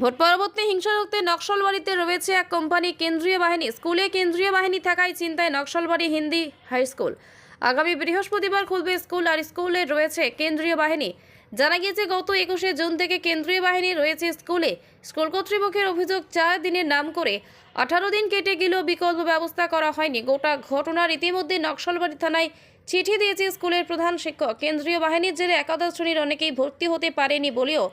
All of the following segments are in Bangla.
ভোট পরবর্তী হিংসা রুখতে নকশালবাড়িতে রয়েছে এক কোম্পানি কেন্দ্রীয় বাহিনী। স্কুলে কেন্দ্রীয় বাহিনী থাকায় চিন্তায় নকশালবাড়ি হিন্দি হাই স্কুল। আগামী বৃহস্পতিবার খুলবে স্কুল আর স্কুলে রয়েছে কেন্দ্রীয় বাহিনী। জানা গিয়েছে, গত একুশে জুন থেকে কেন্দ্রীয় বাহিনী রয়েছে স্কুলে। স্কুল কর্তৃপক্ষের অভিযোগ, চার দিনের নাম করে আঠারো দিন কেটে গেলেও বিকল্প ব্যবস্থা করা হয়নি। গোটা ঘটনার ইতিমধ্যে নকশালবাড়ি থানায় চিঠি দিয়েছে স্কুলের প্রধান শিক্ষক। কেন্দ্রীয় বাহিনীর জেলে একাদশ শ্রেণির অনেকেই ভর্তি হতে পারেনি বলেও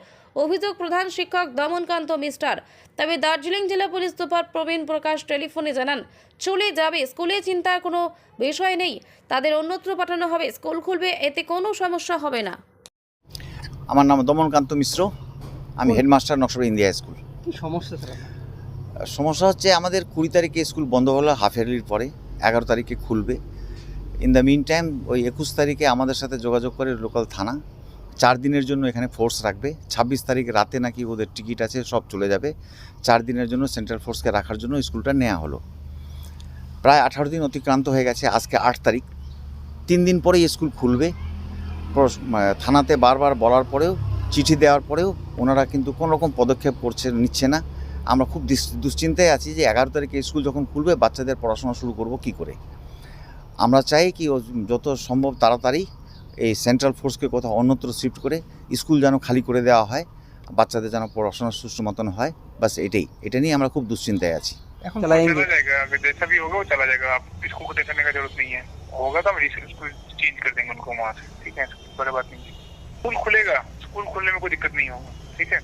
অভিযোগ প্রধান শিক্ষক দমনকান্ত মিস্টার। তবে দার্জিলিং জেলা পুলিশ সুপার প্রবীণ প্রকাশ টেলিফোনে জানান চলে যাবে স্কুলে চিন্তার কোনো বিষয় নেই তাদের অন্যত্র পাঠানো হবে স্কুল খুলবে এতে কোনো সমস্যা হবে না। আমার নাম দমনকান্ত মিশ্র আমি হেডমাস্টার নকশাবাড়ি ইন্ডিয়া স্কুল। কি সমস্যা স্যার? সমস্যা হচ্ছে আমাদের কুড়ি তারিখে স্কুল বন্ধ হলো হাফ ইয়ারলির পরে এগারো তারিখে খুলবে। ইন দ্য মিন টাইম ওই একুশ তারিখে আমাদের সাথে যোগাযোগ করে লোকাল থানা চার দিনের জন্য এখানে ফোর্স রাখবে। ছাব্বিশ তারিখ রাতে নাকি ওদের টিকিট আছে, সব চলে যাবে। চার দিনের জন্য সেন্ট্রাল ফোর্সকে রাখার জন্য স্কুলটা নেওয়া হলো। প্রায় আঠারো দিন অতিক্রান্ত হয়ে গেছে আজকে আট তারিখ। তিন দিন পরেই স্কুল খুলবে। থানাতে বারবার বলার পরেও, চিঠি দেওয়ার পরেও ওনারা কিন্তু কোনো রকম পদক্ষেপ করছে, নিচ্ছে না। আমরা খুব দুশ্চিন্তায় আছি যে এগারো তারিখে স্কুল যখন খুলবে, বাচ্চাদের পড়াশোনা শুরু করব কি করে? আমরা চাই কি যত সম্ভব তাড়াতাড়ি এই সেন্ট্রাল ফোর্সকে কোথাও অন্যত্র শিফট করে স্কুল যেন খালি করে দেওয়া হয় বাচ্চাদের যেন পড়াশোনা সুষ্ঠু মতন হয় বাস এটাই এটা নিয়ে আমরা খুব দুশ্চিন্তায় আছি এখন चला जाएगा अगर जैसा भी होगा वो चला जाएगा आप इसको को टेंशन करने का जरूरत नहीं है होगा तो हम स्कूल चेंज कर देंगे उनको वहाँ से ठीक है बड़ी बात नहीं है स्कूल खुलेगा स्कूल खुलने में कोई दिक्कत नहीं होगा ठीक है